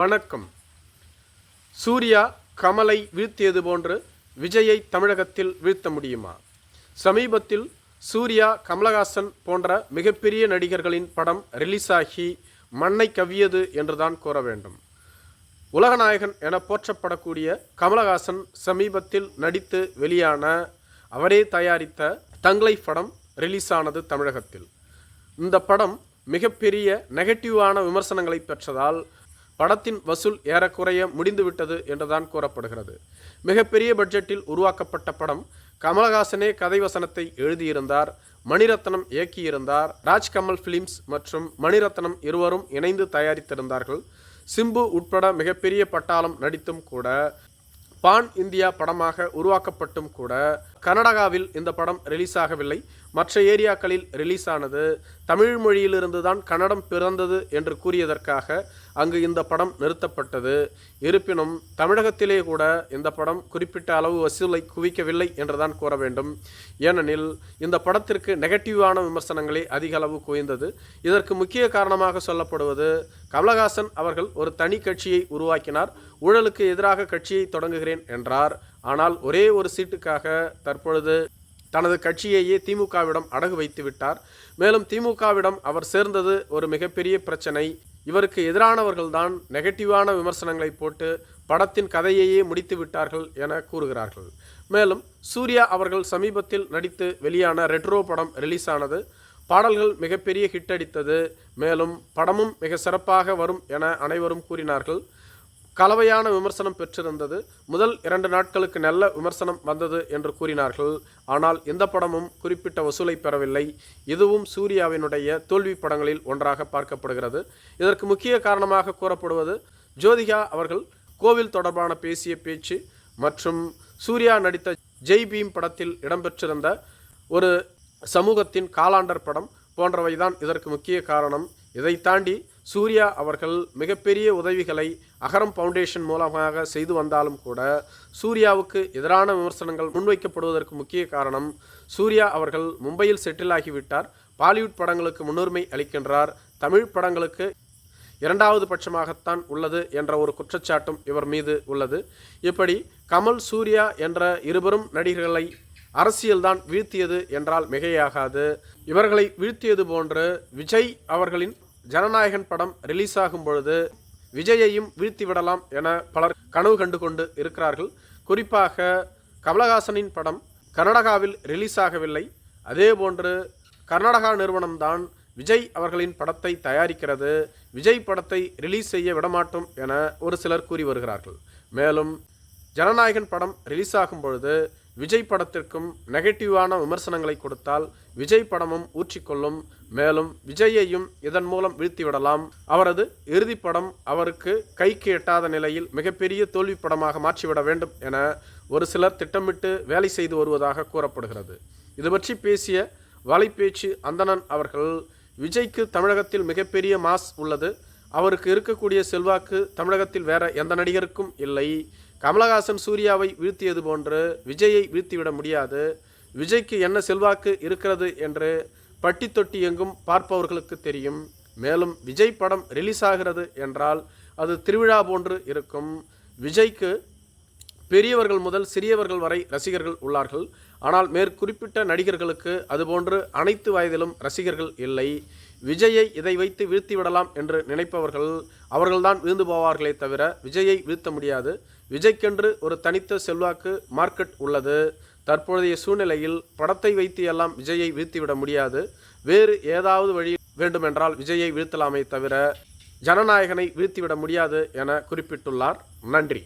வணக்கம். சூர்யா கமலை வீழ்த்தியது போன்று விஜயை தமிழகத்தில் வீழ்த்த முடியுமா? சமீபத்தில் சூர்யா கமலஹாசன் போன்ற மிகப்பெரிய நடிகர்களின் படம் ரிலீஸ் ஆகி மண்ணை கவ்வியது என்றுதான் கூற வேண்டும். உலகநாயகன் என போற்றப்படக்கூடிய கமலஹாசன் சமீபத்தில் நடித்து வெளியான அவரே தயாரித்த தங்களை படம் ரிலீஸ் ஆனது தமிழகத்தில். இந்த படம் மிகப்பெரிய நெகட்டிவான விமர்சனங்களை பெற்றதால் படத்தின் வசூல் ஏறக்குறைய முடிந்துவிட்டது என்றுதான் கூறப்படுகிறது. மிகப்பெரிய பட்ஜெட்டில் உருவாக்கப்பட்ட படம் கமலஹாசனே கதை வசனத்தை எழுதியிருந்தார் மணிரத்னம் இயக்கியிருந்தார் ராஜ்கமல் ஃபிலிம்ஸ் மற்றும் மணிரத்னம் இருவரும் இணைந்து தயாரித்திருந்தார்கள். சிம்பு உட்பட மிகப்பெரிய பட்டாளம் நடித்தும் கூட பான் இந்தியா படமாக உருவாக்கப்பட்டும் கூட கர்நாடகாவில் இந்த படம் ரிலீஸ் ஆகவில்லை. மற்ற ஏரியாக்களில் ரிலீஸ் ஆனது தமிழ் மொழியிலிருந்து தான் கன்னடம் பிறந்தது என்று கூறியதற்காக அங்கு இந்த படம் நிறுத்தப்பட்டது. இருப்பினும் தமிழகத்திலே கூட இந்த படம் குறிப்பிட்ட அளவு வசூலை குவிக்கவில்லை என்றுதான் கூற வேண்டும். ஏனெனில் இந்த படத்திற்கு நெகட்டிவான விமர்சனங்களே அதிக அளவு குவிந்தது. இதற்கு முக்கிய காரணமாக சொல்லப்படுவது கமலஹாசன் அவர்கள் ஒரு தனி கட்சியை உருவாக்கினார். ஊழலுக்கு எதிராக கட்சியை தொடங்குகிறேன் என்றார். ஆனால் ஒரே ஒரு சீட்டுக்காக தற்பொழுது தனது கட்சியையே திமுகவிடம் அடகு வைத்து விட்டார். மேலும் திமுகவிடம் அவர் சேர்ந்தது ஒரு மிகப்பெரிய பிரச்சனை. இவருக்கு எதிரானவர்கள்தான் நெகட்டிவான விமர்சனங்களை போட்டு படத்தின் கதையையே முடித்து விட்டார்கள் என கூறுகிறார்கள். மேலும் சூர்யா அவர்கள் சமீபத்தில் நடித்து வெளியான ரெட்ரோ படம் ரிலீஸ் ஆனது பாடல்கள் மிகப்பெரிய ஹிட் அடித்தது. மேலும் படமும் மிக சிறப்பாக வரும் என அனைவரும் கூறினார்கள். கலவையான விமர்சனம் பெற்றிருந்தது. முதல் இரண்டு நாட்களுக்கு நல்ல விமர்சனம் வந்தது என்று கூறினார்கள். ஆனால் இந்த படமும் குறிப்பிட்ட வசூலை பெறவில்லை. இதுவும் சூர்யாவினுடைய தோல்வி படங்களில் ஒன்றாக பார்க்கப்படுகிறது. இதற்கு முக்கிய காரணமாக கூறப்படுவது ஜோதிகா அவர்கள் கோவில் தொடர்பான பேசிய பேச்சு மற்றும் சூர்யா நடித்த ஜெய் பீம் படத்தில் இடம்பெற்றிருந்த ஒரு சமூகத்தின் காலாண்டர் படம் போன்றவைதான் இதற்கு முக்கிய காரணம். இதை தாண்டி சூர்யா அவர்கள் மிகப்பெரிய உதவிகளை அகரம் ஃபவுண்டேஷன் மூலமாக செய்து வந்தாலும் கூட சூர்யாவுக்கு எதிரான விமர்சனங்கள் முன்வைக்கப்படுவதற்கு முக்கிய காரணம் சூர்யா அவர்கள் மும்பையில் செட்டில் ஆகிவிட்டார். பாலிவுட் படங்களுக்கு முன்னுரிமை அளிக்கின்றார். தமிழ் படங்களுக்கு இரண்டாவது பட்சமாகத்தான் உள்ளது என்ற ஒரு குற்றச்சாட்டும் இவர் மீது உள்ளது. இப்படி கமல் சூர்யா என்ற இருவரும் நடிகர்களை அரசியல்தான் வீழ்த்தியது என்றால் மிகையாகாது. இவர்களை வீழ்த்தியது போன்று விஜய் அவர்களின் ஜனநாயகன் படம் ரிலீஸ் ஆகும் பொழுது விஜயையும் வீழ்த்தி விடலாம் என பலர் கனவு கண்டு கொண்டு இருக்கிறார்கள். குறிப்பாக கமலஹாசனின் படம் கர்நாடகாவில் ரிலீஸ் ஆகவில்லை அதேபோன்று கர்நாடகா நிறுவனம்தான் விஜய் அவர்களின் படத்தை தயாரிக்கிறது. விஜய் படத்தை ரிலீஸ் செய்ய விடமாட்டோம் என ஒரு சிலர் கூறி வருகிறார்கள். மேலும் ஜனநாயகன் படம் ரிலீஸ் ஆகும் பொழுது விஜய் படத்திற்கும் நெகட்டிவான விமர்சனங்களை கொடுத்தால் விஜய் படமும் ஊற்றிக்கொள்ளும். மேலும் விஜயையும் இதன் மூலம் வீழ்த்திவிடலாம். அவரது இறுதி படம் அவருக்கு கைக்கு எட்டாத நிலையில் மிகப்பெரிய தோல்வி படமாக மாற்றிவிட வேண்டும் என ஒரு சிலர் திட்டமிட்டு வேலை செய்து வருவதாக கூறப்படுகிறது. இது பற்றி பேசிய வலைப்பேச்சு அந்தணன் அவர்கள் விஜய்க்கு தமிழகத்தில் மிகப்பெரிய மாஸ் உள்ளது. அவருக்கு இருக்கக்கூடிய செல்வாக்கு தமிழகத்தில் வேற எந்த நடிகருக்கும் இல்லை. கமலஹாசன் சூர்யாவை வீழ்த்தியது போன்று விஜயை வீழ்த்திவிட முடியாது. விஜய்க்கு என்ன செல்வாக்கு இருக்கிறது என்று பட்டி தொட்டி எங்கும் பார்ப்பவர்களுக்கு தெரியும். மேலும் விஜய் படம் ரிலீஸ் ஆகிறது என்றால் அது திருவிழா போன்று இருக்கும். விஜய்க்கு பெரியவர்கள் முதல் சிறியவர்கள் வரை ரசிகர்கள் உள்ளார்கள். ஆனால் மேற்குறிப்பிட்ட நடிகர்களுக்கு அதுபோன்று அனைத்து வயதிலும் ரசிகர்கள் இல்லை. விஜயை இதை வைத்து வீழ்த்தி விடலாம் என்று நினைப்பவர்கள் அவர்கள்தான் வீழ்ந்து போவார்களே தவிர விஜயை வீழ்த்த முடியாது. விஜய்க்கென்று ஒரு தனித்த செல்வாக்கு மார்க்கெட் உள்ளது. தற்போதைய சூழ்நிலையில் படத்தை வைத்து எல்லாம் விஜயை வீழ்த்திவிட முடியாது. வேறு ஏதாவது வழி வேண்டுமென்றால் விஜயை வீழ்த்தலாமே தவிர ஜனநாயகனை வீழ்த்திவிட முடியாது என குறிப்பிட்டுள்ளார். நன்றி.